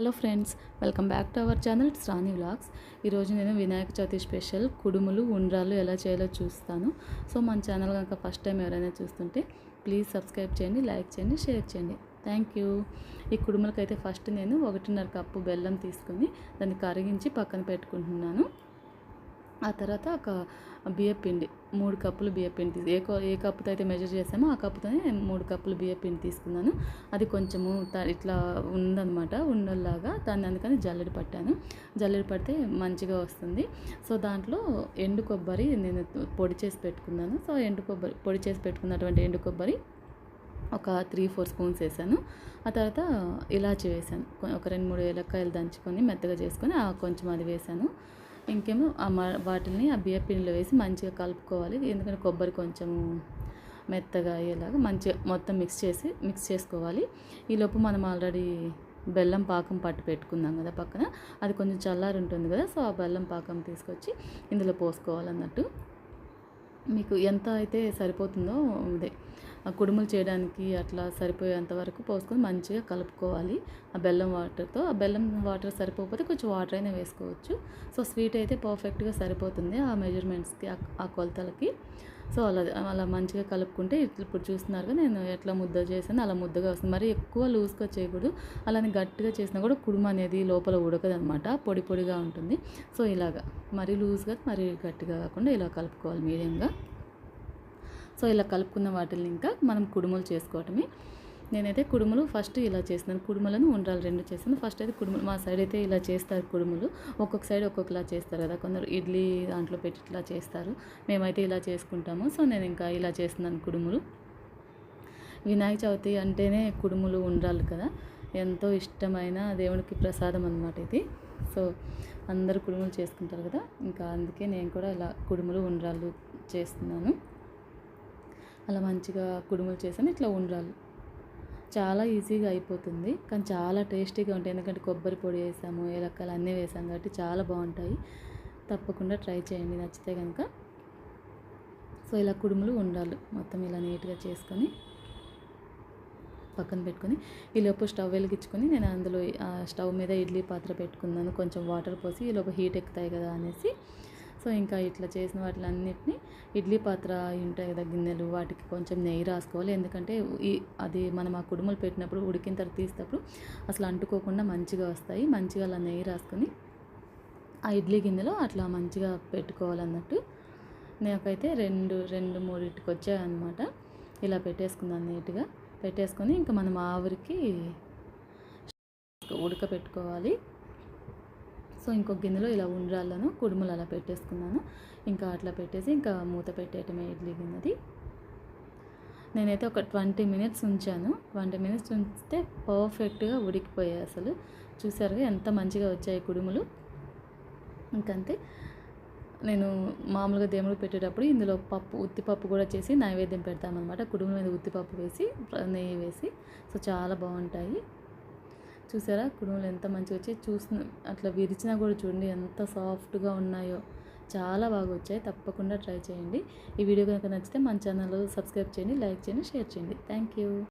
Hello friends welcome back to our channel it's Rani vlogs ఈరోజు నేను Vinayaka Chavithi special కుడుములు ఉండ్రాలు ఎలా చేయాలో చూస్తాను. సో మన ఛానల్ కనుక ఫస్ట్ టైం ఎవరైనా చూస్తుంటే ప్లీజ్ సబ్స్క్రైబ్ చేయండి లైక్ చేయండి షేర్ చేయండి. Thank you. ఈ కుడుములకైతే ఫస్ట్ నేను ఒకటిన్నర కప్పు బెల్లం తీసుకొని దాన్ని కరిగించి పక్కన పెట్టుకుంటున్నాను. ఆ తర్వాత ఒక బియ్య పిండి మూడు కప్పులు బియ్య పిండి ఏ ఏ కప్పుతో అయితే మెజర్ చేసామో ఆ కప్పుతోనే మూడు కప్పులు బియ్య పిండి తీసుకున్నాను. అది కొంచెము ఇట్లా ఉందనమాట ఉండల్లాగా దాన్ని అందుకని జల్లెడ పట్టాను. జల్లెడ పడితే మంచిగా వస్తుంది. సో దాంట్లో ఎండు కొబ్బరి నేను పొడి చేసి పెట్టుకున్నాను. సో ఎండు కొబ్బరి పొడి చేసి పెట్టుకున్నటువంటి ఎండు కొబ్బరి ఒక త్రీ ఫోర్ స్పూన్స్ వేసాను. ఆ తర్వాత ఇలాచి వేసాను. ఒక రెండు మూడు ఏలక్కాయలు దంచుకొని మెత్తగా చేసుకొని కొంచెం అది వేసాను. ఇంకేమో వాటిని ఆ బియ్య పిండిలో వేసి మంచిగా కలుపుకోవాలి. ఎందుకంటే కొబ్బరి కొంచెం మెత్తగా అయ్యేలాగా మంచిగా మొత్తం మిక్స్ చేసి మిక్స్ చేసుకోవాలి. ఈలోపు మనం ఆల్రెడీ బెల్లం పాకం పట్టు పెట్టుకుందాం కదా పక్కన. అది కొంచెం చల్లారి ఉంటుంది కదా సో ఆ బెల్లం పాకం తీసుకొచ్చి ఇందులో పోసుకోవాలన్నట్టు. మీకు ఎంత అయితే సరిపోతుందో అదే. కుడుములు చేయడానికి అట్లా సరిపోయేంత వరకు పోసుకొని మంచిగా కలుపుకోవాలి. ఆ బెల్లం వాటర్తో. ఆ బెల్లం వాటర్ సరిపోకపోతే కొంచెం వాటర్ అయినా వేసుకోవచ్చు. సో స్వీట్ అయితే పర్ఫెక్ట్గా సరిపోతుంది ఆ మెజర్మెంట్స్కి ఆ కొలతలకి. సో అలా అలా మంచిగా కలుపుకుంటే ఇప్పుడు చూస్తున్నారుగా నేను ఎట్లా ముద్ద చేసాను అలా ముద్దగా వస్తుంది. మరి ఎక్కువ లూజ్గా చేయకూడదు. అలానే గట్టిగా చేసినా కూడా కుడుమ అనేది లోపల ఉడకదనమాట పొడి పొడిగా ఉంటుంది. సో ఇలాగా మరీ లూజ్గా మరీ గట్టిగా కాకుండా ఇలా కలుపుకోవాలి మీడియంగా. సో ఇలా కలుపుకున్న వాటిని ఇంకా మనం కుడుములు చేసుకోవటమే. నేనైతే కుడుములు ఫస్ట్ ఇలా చేస్తున్నాను కుడుములను ఉండ్రాలు రెండు చేస్తాను ఫస్ట్ అయితే కుడుములు మా సైడ్ అయితే ఇలా చేస్తారు కుడుములు. ఒక్కొక్క సైడ్ ఒక్కొక్కలా చేస్తారు కదా కొందరు ఇడ్లీ దాంట్లో పెట్టి ఇట్లా చేస్తారు. మేమైతే ఇలా చేసుకుంటాము. సో నేను ఇంకా ఇలా చేస్తున్నాను కుడుములు. వినాయక చవితి అంటేనే కుడుములు ఉండ్రాలు కదా. ఎంతో ఇష్టమైన దేవుడికి ప్రసాదం అనమాట ఇది. సో అందరు కుడుములు చేసుకుంటారు కదా. ఇంకా అందుకే నేను కూడా ఇలా కుడుములు ఉండ్రాలు చేస్తున్నాను. అలా మంచిగా కుడుములు చేసాను ఇట్లా ఉండ్రాళ్ళు. చాలా ఈజీగా అయిపోతుంది. కానీ చాలా టేస్టీగా ఉంటాయి. ఎందుకంటే కొబ్బరి పొడి వేసాము ఏలక్కలు అన్నీ వేసాము కాబట్టి చాలా బాగుంటాయి. తప్పకుండా ట్రై చేయండి. నచ్చితే కనుక సో ఇలా కుడుములు ఉండాలి మొత్తం ఇలా నీట్గా చేసుకొని పక్కన పెట్టుకొని ఈలోపు స్టవ్ వెలిగించుకొని నేను అందులో స్టవ్ మీద ఇడ్లీ పాత్ర పెట్టుకున్నాను. కొంచెం వాటర్ పోసి ఈలోపు హీట్ ఎక్కుతాయి కదా అనేసి. సో ఇంకా ఇట్లా చేసిన వాటిలన్నిటిని ఇడ్లీ పాత్ర ఉంటాయి కదా గిన్నెలు వాటికి కొంచెం నెయ్యి రాసుకోవాలి. ఎందుకంటే ఈ అది మనం ఆ కుడుములు పెట్టినప్పుడు ఉడికిన తర్వాత తీసేటప్పుడు అసలు అంటుకోకుండా మంచిగా వస్తాయి. మంచిగా అలా నెయ్యి రాసుకొని ఆ ఇడ్లీ గిన్నెలో అట్లా మంచిగా పెట్టుకోవాలన్నట్టు నాకైతే రెండు రెండు మూడింటికి వచ్చాయన్నమాట. ఇలా పెట్టేసుకున్నాను నీట్గా. పెట్టేసుకొని ఇంకా మనం ఆవిరికి ఉడకపెట్టుకోవాలి సో ఇంకొక గిన్నెలో ఇలా ఉండ్రాలను కుడుములు అలా పెట్టేసుకున్నాను. ఇంకా అట్లా పెట్టేసి ఇంకా మూత పెట్టేయటమే ఇడ్లీ గిన్నెది. నేనైతే ఒక ట్వంటీ మినిట్స్ ఉంచాను. ట్వంటీ మినిట్స్ ఉంచితే పర్ఫెక్ట్గా ఉడికిపోయాయి అసలు. చూసారుగా ఎంత మంచిగా వచ్చాయి కుడుములు. ఇంకంతే. నేను మామూలుగా దేవుడు పెట్టేటప్పుడు ఇందులో పప్పు ఉత్తిపప్పు కూడా చేసి నైవేద్యం పెడతామన్నమాట. కుడుముల మీద ఉత్తిపప్పు వేసి నెయ్యి వేసి. సో చాలా బాగుంటాయి. చూసారా? కుడుములు ఎంత మంచిగా వచ్చాయి చూసిన అట్లా విరిచినా కూడా చూడండి ఎంత సాఫ్ట్గా ఉన్నాయో. చాలా బాగా వచ్చాయి తప్పకుండా ట్రై చేయండి. ఈ వీడియో కనుక నచ్చితే మన ఛానల్ సబ్స్క్రైబ్ చేయండి లైక్ చేయండి షేర్ చేయండి. Thank you